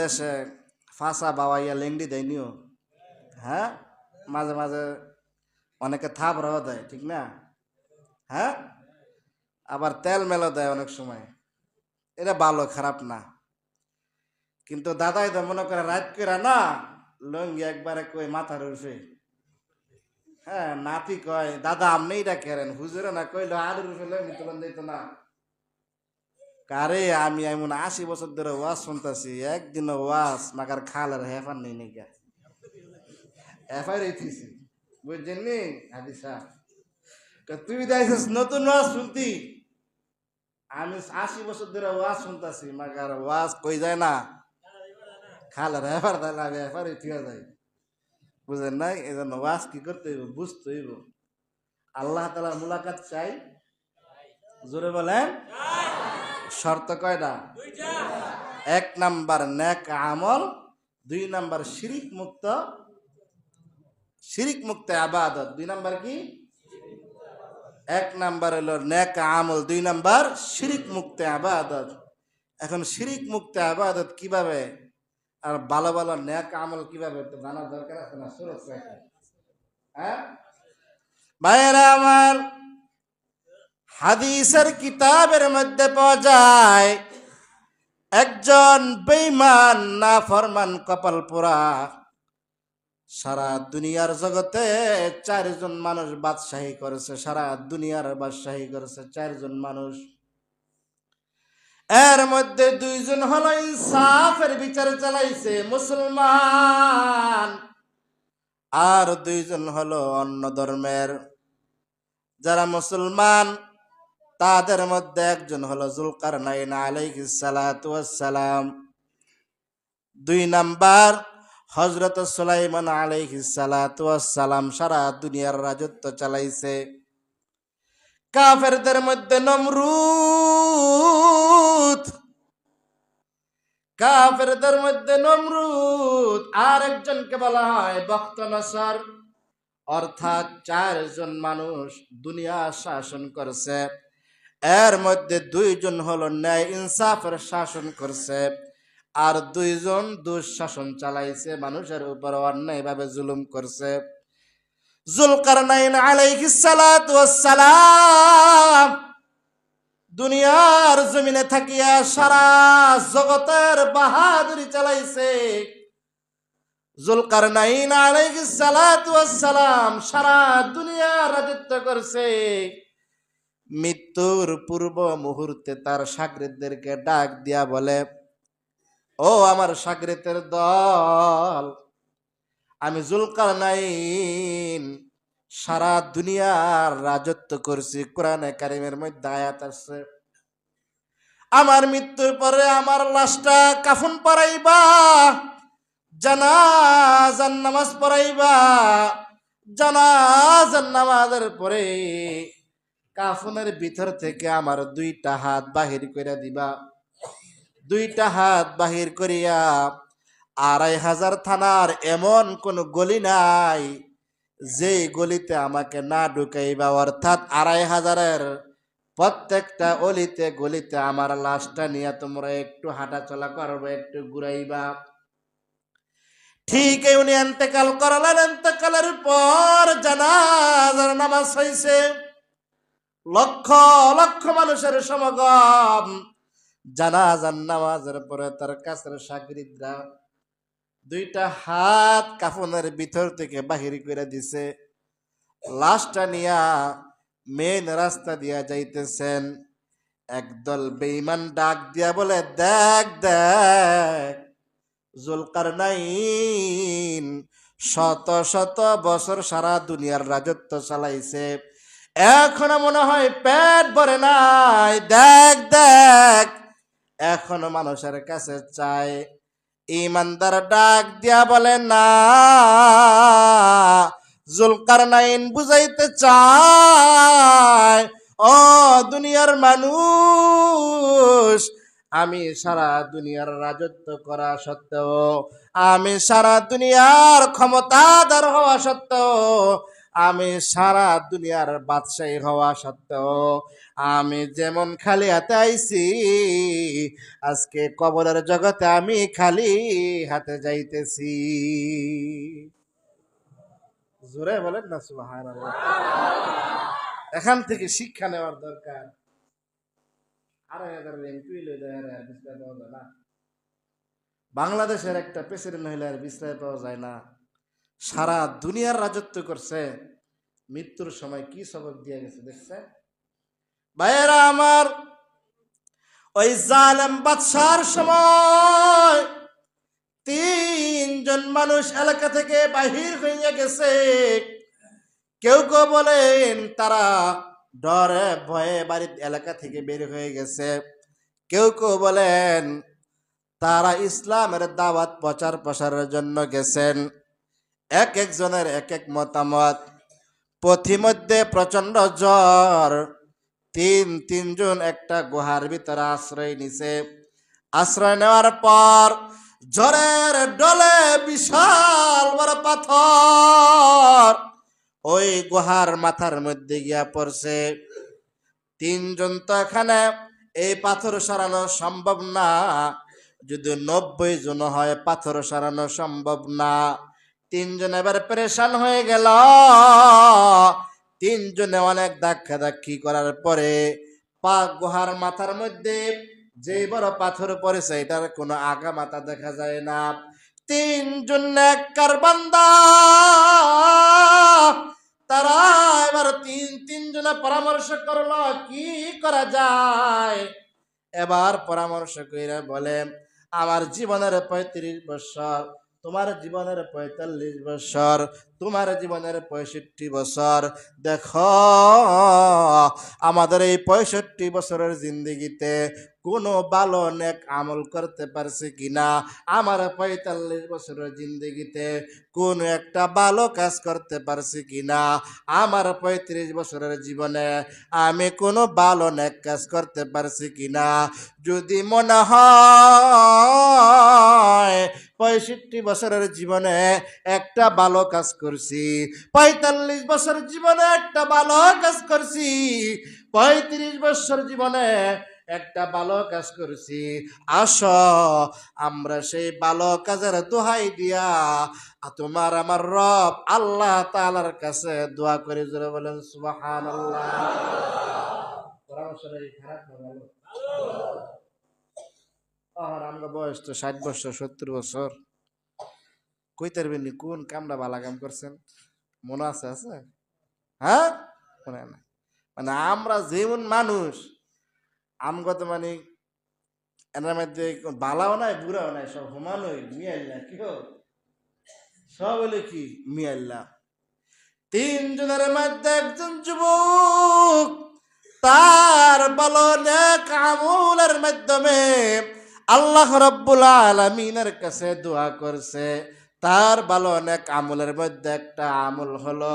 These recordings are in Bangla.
দেশে ফাঁসা বাবাইয়া লেংডি দেয়নিও হ্যাঁ? মাঝে মাঝে অনেকে থাপ রহ দেয়, ঠিক না? হ্যাঁ? আবার তেল মেলো দেয় অনেক সময়। এটা ভালো, খারাপ না। কিন্তু দাদাই তো মনে করে রাত করে না, লঙ্গি একবারে কই মাথার উঠে হ্যাঁ নাতি কয়, দাদা আপনি এটা কেরেন হুজুরে না কইলো আলুর উঠে লঙ্গি তুলন দিত না। কারে আমি এমন আশি বছর ধরে ওয়াজ শুনতেছি একদিন ওয়াজ মাকার খালের হেফার নেই নাকি? হেফার রেখেছি বুঝছেন নি? হাদিসা তুই দেখছিস, নতুন ওয়াজ শুনতি? আমি আশি বছর ধরে ওয়াজ শুনতেছি মাকার ওয়াজ কই যায় না? খালের হেফার তাহলে আমি হেফার ঠিক যাই। বুঝেন নাই? এই জন্য ওয়াজ কি করতে হইব? বুঝতে হইব। আল্লাহ তালার মুলাকাত চাই? জোরে বলেন। শর্ত কয়টা এক নাম্বার নেক আমল, দুই নাম্বার শিরিক মুক্ত শিরিক মুক্ত আবাদত। দুই নাম্বার কি? এক নাম্বার হলো নেক আমল, দুই নাম্বার শিরিক মুক্ত আবাদত। এখন শিরিক মুক্ত আবাদত কীভাবে? আর ভালো ভালো নেক আমল কীভাবে? একটু জানার দরকার আছে না? সুরত হ্যাঁ? ভাইয়েরা আমার হাদিসের কিতাবের মধ্যে পাওয়া যায়, একজন বেইমান না ফরমান কপাল পোড়া। সারা দুনিয়ার জগতে চারজন মানুষ বাদশাহী করেছে, সারা দুনিয়ার বাদশাহী করেছে চারজন মানুষ। এর মধ্যে দুইজন হলো ইনসাফের বিচার চালাইছে মুসলমান, আর দুইজন হলো অন্য ধর্মের। যারা মুসলমান তাদের মধ্যে একজন হলো জুলকার নাইন আলাইহিসালাম দুই নাম্বার হজরত সুলাইমান আলাইহিসালাম সারা দুনিয়ার রাজত্ব চালাইছে। কাফেরদের মধ্যে নমরুদ। কাফেরদের মধ্যে নমরুদ আর একজনকে বলা হয় বক্ত অর্থাৎ চারজন মানুষ দুনিয়া শাসন করছে। এর মধ্যে দুইজন হলো ন্যায় ইনসাফের শাসন করছে, আর দুইজন দুঃশাসন চালাইছে, মানুষের উপর অন্যায়ভাবে জুলুম করছে। জুলকারনাইন সালাম দুনিয়ার জমিনে থাকিয়া সারা জগতের বাহাদুরি চালাইছে। জুলকারনাইন আলাইহিস সালাতু সালাম সারা দুনিয়া রাজত্ব করছে। মৃত্যুর পূর্ব মুহূর্তে তার সাগরেদদেরকে ডাক দিয়া বলে, ও আমার সাগরেতের দল, আমি জুলকার নাইন সারা দুনিয়ার রাজত্ব করছি। কোরআনে কারিমের মধ্যে আয়াত আছে, আমার মৃত্যুর পরে আমার লাশটা কাফুন পরাইবা জানাজান নামাজ পড়াইবা জানাজান নামাজের পরে কাফনের ভিতর থেকে আমার দুইটা হাত বাহির করে দিবা। দুইটা হাত বাহির করিয়া আড়াই হাজার থানার এমন কোন গলি নাই যে গলিতে আমাকে না ঢুকাইবা। অর্থাৎ আড়াই হাজারের প্রত্যেকটা অলিতে গলিতে আমার লাশটা নিয়ে তোমরা একটু হাঁটাচলা করবে, একটু ঘুরাইবা। ঠিক উনি এন্তেকাল করালেন, এন্তেকালের পর জানাজার নামাজ হয়েছে লক্ষ লক্ষ মানুষের সমাগম। জানাজান নামাজের পরে তার কাছের সাগরিদরা দুইটা হাত কাফনের ভিতর থেকে বাহির করে দিছে। লাশটা নিয়া মেন রাস্তা দিয়া যাইতেছেন। একদল বেইমান ডাক দিয়া বলে, দেখ দেখ জুলকার নাইন শত শত বছর সারা দুনিয়ার রাজত্ব চালাইছে। এখনও মনে হয় পেট ভরে নাই। দেখ দেখ। এখনও মানুষের কাছে চায় ইমানদার ডাক দিয়া বলে, না জুলকার নাইন বুঝাইতে চায়। ও দুনিয়ার মানুষ, আমি সারা দুনিয়ার রাজত্ব করা সত্ত্বেও, আমি সারা দুনিয়ার ক্ষমতাদার হওয়া সত্ত্বেও আমি সারা দুনিয়ার বাদশাহী হওয়া সত্ত্বেও আমি যেমন খালি হাতে আইছি, আজকে কবরের জগতে আমি খালি হাতে যাইতেছি। জোরে বলেন না, সুবহানাল্লাহ। এখান থেকে শিক্ষা নেওয়ার দরকার। বাংলাদেশের একটা হইলে আর বিশ্রায় পাওয়া যায় না। সারা দুনিয়ার রাজত্ব করছে। মৃত্যুর সময় কি সবক দিয়ে গেছে দেখছে ভাইয়েরা আমার, ওই জালেম বাদশার সময় তিনজন মানুষ এলাকা থেকে বাহির হয়ে গেছে। কেউ কেউ বলেন তারা ডরে, ভয়ে বাড়ির এলাকা থেকে বের হয়ে গেছে। কেউ কেউ বলেন তারা ইসলামের দাওয়াত প্রচার প্রসারের জন্য গেছেন। এক একজনের এক এক মতামত। পথিমধ্যে প্রচণ্ড জ্বর। তিন তিনজন একটা গুহার ভিতরে আশ্রয় নিছে। আশ্রয় নেওয়ার পর জ্বরের ডলে বিশাল বড় পাথর ওই গুহার মাথার মধ্যে গিয়া পড়ছে। তিনজন তো এখানে এই পাথর সরানো সম্ভব না। যদি নব্বই জন হয় পাথর সরানো সম্ভব না। তিনজন এবার পরেশান হয়ে গেল। তিনজনে অনেক ধাক্কা ধাক্কি করার পরে পা গুহার মাথার মধ্যে যে বড় পাথর পড়েছে, এটার কোনো আগা মাথা দেখা যায় না। তিনজন নেককার বান্দা, তারা এবার তিন তিনজনে পরামর্শ করল, কি করা যায়? এবার পরামর্শ কইরা বলে, আমার জীবনের পঁয়ত্রিশ বছর তোমার জীবনের পঁয়তাল্লিশ বছর তোমার জীবনের পঁয়ষট্টি বছর। দেখো আমাদের এই পঁয়ষট্টি বছরের জিন্দগিতে কোনো ভালো নেক আমল করতে পারছে কিনা? আমার পঁয়তাল্লিশ বছরের জিন্দগিতে কোন একটা ভালো কাজ করতে পারছি কিনা? আমার পঁয়ত্রিশ বছরের জীবনে আমি কোনো ভালো নেক কাজ করতে পারছি কিনা? যদি মনে হয় পঁয়ষট্টি বছরের জীবনে একটা ভালো কাজ করছি, পঁয়তাল্লিশ বছর জীবনে একটা ভালো কাজ করছি, পঁয়ত্রিশ বছর জীবনে একটা ভালো কাজ করেছি। আস, আমরা সেই ভালো কাজের দোহাই দিয়া তোমার আমার রব আল্লাহ তাআলার কাছে দোয়া করে, জোরে বলেন সুবাহান আল্লাহ না আর আমরা বয়স তো ষাট বছর, সত্তর বছর। কইতে পারবেন কোন কামটা বালা কাম করছেন? মনে আছে আছে? হ্যাঁ? মনে নাই। মানে আমরা যেমন মানুষ আমগত মানে এনার মধ্যে বালাও নাই, বুড়াও নাই, সব সমানই মিয়াল্লা, কি সব হলো কি? মিয়াল্লা। তিনজনের মধ্যে একজন যুবক, তার বলনে কামুলের মাধ্যমে আল্লাহ রব্বুল আলমিনের কাছে দোয়া করছে। তার ভালো অনেক আমলের মধ্যে একটা আমল হলো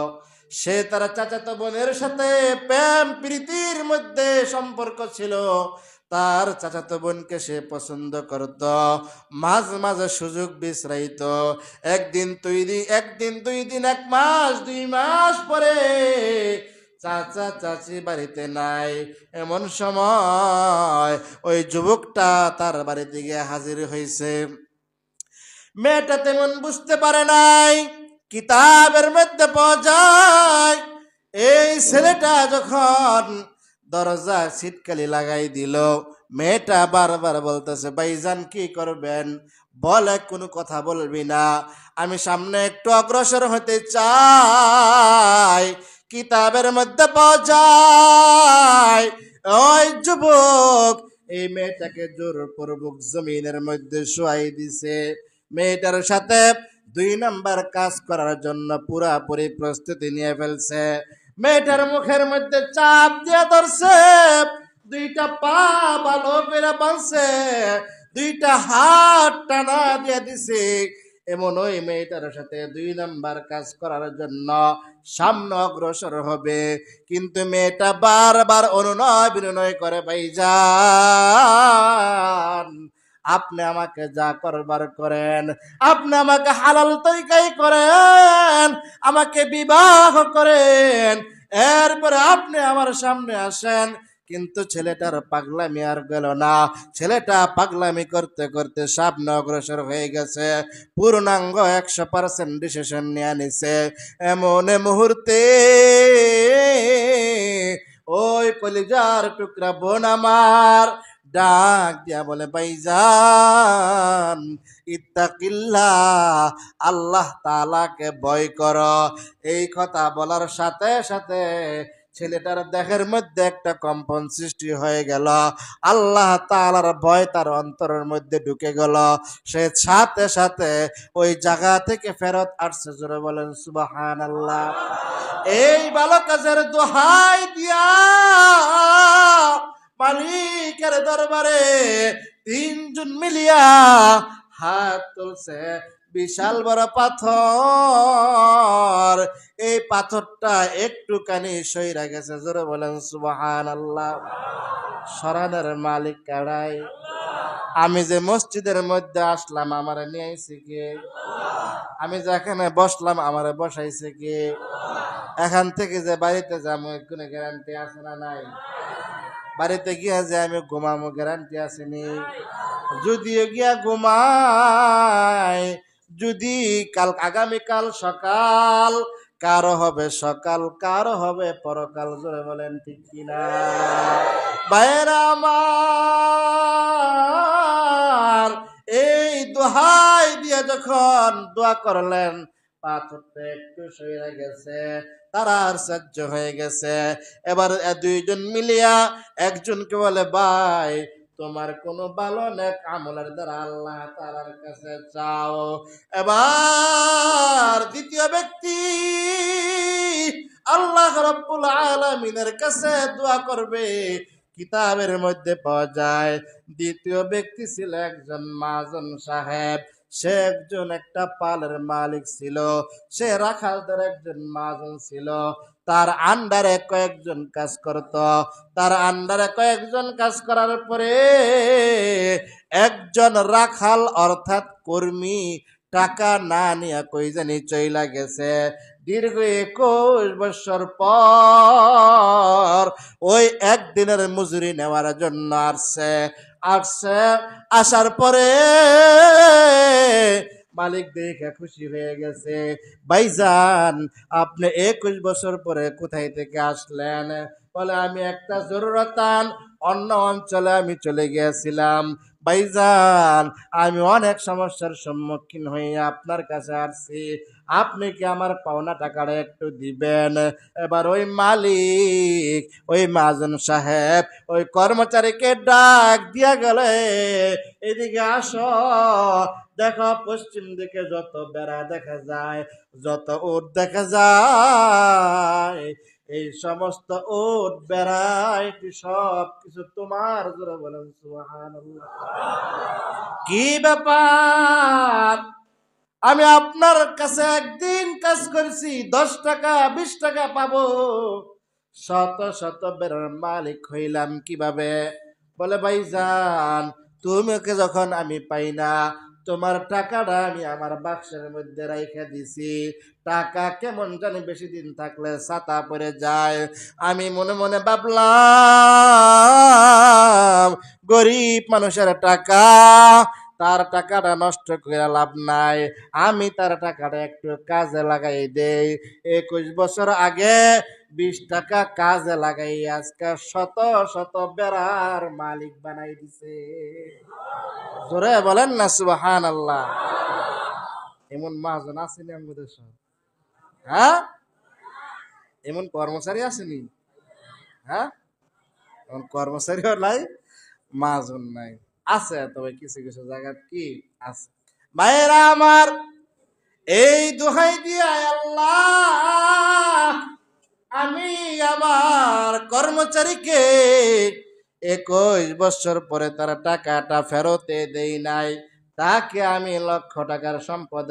সে তার চাচাতো বোনের সাথে প্রেম প্রীতির মধ্যে সম্পর্ক ছিল। তার চাচাতো বোনকে সে পছন্দ করত। মাঝ মাঝে সুযোগ বিশ্রাইত। একদিন দুই দিন একদিন দুই দিন, এক মাস, দুই মাস পরে চাচা চাচি বাড়িতে নাই। এমন সময় ওই যুবকটা তার বাড়িতে গিয়ে হাজির হয়েছে মেয়েটা তেমন বুঝতে পারে নাই। কিতাবের মধ্যে পাওয়া যায়, এই ছেলেটা যখন দরজা ছিটকালি লাগাই দিল, মেয়েটা বারবার বলতেছে, ভাইজান, কি করবেন? বলে কোনো কথা বলবি না। আমি সামনে একটু অগ্রসর হতে চাই। কিতাবের মধ্যে পাওয়া যায়, ওই যুবক এই মেয়েটাকে জোরপূর্বক জমিনের মধ্যে শোয়াই দিছে। মেয়েটার সাথে দুই নাম্বার কাজ করার জন্য পুরাপুরি প্রস্তুতি নিয়ে ফেলছে। মেয়েটার মুখের মধ্যে চাপ দিয়ে ধরছে। দুইটা পা ভালো করে বাঁধছে। দুইটা হাত টানা দিয়ে দিছে। এমন ওই মেয়েটার সাথে দুই নাম্বার কাজ করার জন্য সামনে অগ্রসর হবে। কিন্তু মেয়েটা বারবার অনুনয় বিনয় করে, ভাইজান। আপনি আমাকে যা করবার করেন, আপনি আমাকে হালাল তরিকাই করেন, আমাকে বিবাহ করেন, এরপরে আপনি আমার সামনে আসেন। কিন্তু ছেলেটার পাগলামি আর গেল না। ছেলেটা পাগলামি করতে করতে সামনে অগ্রসর হয়ে গেছে। পূর্ণাঙ্গ একশো পার্সেন্ট ডিসিশন নিয়ে নিছে। এমন মুহূর্তে ওই কলিজার টুকরা বোন আমার ডাক দিয়া বলে, ভাইজান, ইত্তাকিল্লা, আল্লাহ তালাকে ভয় কর। এই কথা বলার সাথে সাথে ছেলেটার দেহের মধ্যে একটা কম্পন সৃষ্টি হয়ে গেল। আল্লাহ তালার ভয় তার অন্তরের মধ্যে ঢুকে গেল। সে সাথে সাথে ওই জায়গা থেকে ফেরত আসছে। জোরে বলেন সুবাহান আল্লাহ এই বালকাজের দোহাই দিয়া মালিকের দরবারে তিনজন মিলিয়া হাত তুলছে। বিশাল বড় পাথর। এই পাথরটা একটুখানি সইরা গেছে, জোরে বলেন সুবাহান আল্লাহ সরানের মালিক কাড়াই আমি যে মসজিদের মধ্যে আসলাম, আমার নিয়ে আইছে কে? আমি যেখানে বসলাম, আমার বসাইছে কে? এখান থেকে যে বাড়িতে যাব কোনো গ্যারান্টি আছে না নাই? বাড়িতে গিয়া যে আমি ঘুমামো গ্যারান্টি আসেনি যদিও গিয়া ঘুমাই, যদি কাল আগামীকাল সকাল, কারও হবে সকাল, কারও হবে পরকাল, জোরে বলেন ঠিক কিনা? বাইরা আমার, এই দোহাই দিয়ে যখন দোয়া করলেন, পাথরটা একটু সইরা গেছে। তারা সহ্য হয়ে গেছে। এবার দুইজন মিলিয়া একজনকে বলে, ভাই, তোমার কোনো ভালো নেক আমলের দ্বারা আল্লাহ তালার কাছে চাও। এবার দ্বিতীয় ব্যক্তি আল্লাহ রব্বুল আলমিনের কাছে দোয়া করবে, কিতাবের মধ্যে পাওয়া যায়। দ্বিতীয় ব্যক্তি ছিল একজন মাজন সাহেব। সে একজন একটা পালের মালিক ছিল, সে রাখালদের একজন মাজন ছিল। তার আন্ডারে কয়েকজন কাজ করত। তার আন্ডারে কয়েকজন কাজ করার পরে একজন রাখাল অর্থাৎ কর্মী টাকা না নিয়ে কই জানি চইলা গেছে। দীর্ঘ একুশ বছর পর ওই একদিনের মজুরি নেওয়ার জন্য আসছে। আসছে। আসার পরে মালিক দেখে খুশি হয়ে গেছে। ভাইজান, আপনি একুশ বছর পরে কোথায় থেকে আসলেন? বলে, আমি একটা জরুরতান, অন্য অঞ্চলে আমি চলে গিয়েছিলাম। ভাইজান, আমি অনেক সমস্যার সম্মুখীন হয়ে আপনার কাছে আসছি। আপনি কি আমার পাওনা টাকাটা একটু দিবেন? এবার ওই মালিক, ওই মাজন সাহেব, ওই কর্মচারীকে ডাক দিয়া গেলে, এদিকে আসো। দেখো, পশ্চিম দিকে যত বেড়া দেখা যায়, যত উট দেখা যায় এই সমস্ত উট বেড়ায় সব কিছু তোমার জোরে বলেন, সুবহানাল্লাহ। কি ব্যাপার? আমি আপনার কাছে একদিন কাজ করেছি, দশ টাকা, বিশ টাকা পাবো। শত শত বেড়ার মালিক হইলাম কীভাবে? বলে, ভাইজান তুমিকে যখন আমি পাই না তোমার টাকাটা আমি আমার বাক্সের মধ্যে রাইখা দিছি। টাকা কেমন জানি বেশি দিন থাকলে ছাতা পরে যায়। আমি মনে মনে ভাবলাম, গরিব মানুষের টাকা তার টাকাটা নষ্ট করে লাভ নাই। আমি তার টাকাটা একটু কাজে লাগাই দেই। একুশ বছর আগে বিশ টাকা কাজে লাগাই, আজকে শত শত বেড়ার মালিক বানাই দিছে। জোরে বলেন না সুবাহান আল্লাহ এমন মহাজন আসেনি আমাদের সব? হ্যাঁ? এমন কর্মচারী আসেনি হ্যাঁ? এমন কর্মচারীও নাই মাজন নাই। আছে, তবে কিছু কিছু জায়গা কি আছে? ভাইয়েরা আমার, এই দোহাই দিয়ে আল্লাহ, আমি আমার কর্মচারীকে একুশ বছর পরে তার টাকাটা ফেরতে দেই নাই। তাকে আমি লক্ষ টাকার সম্পদ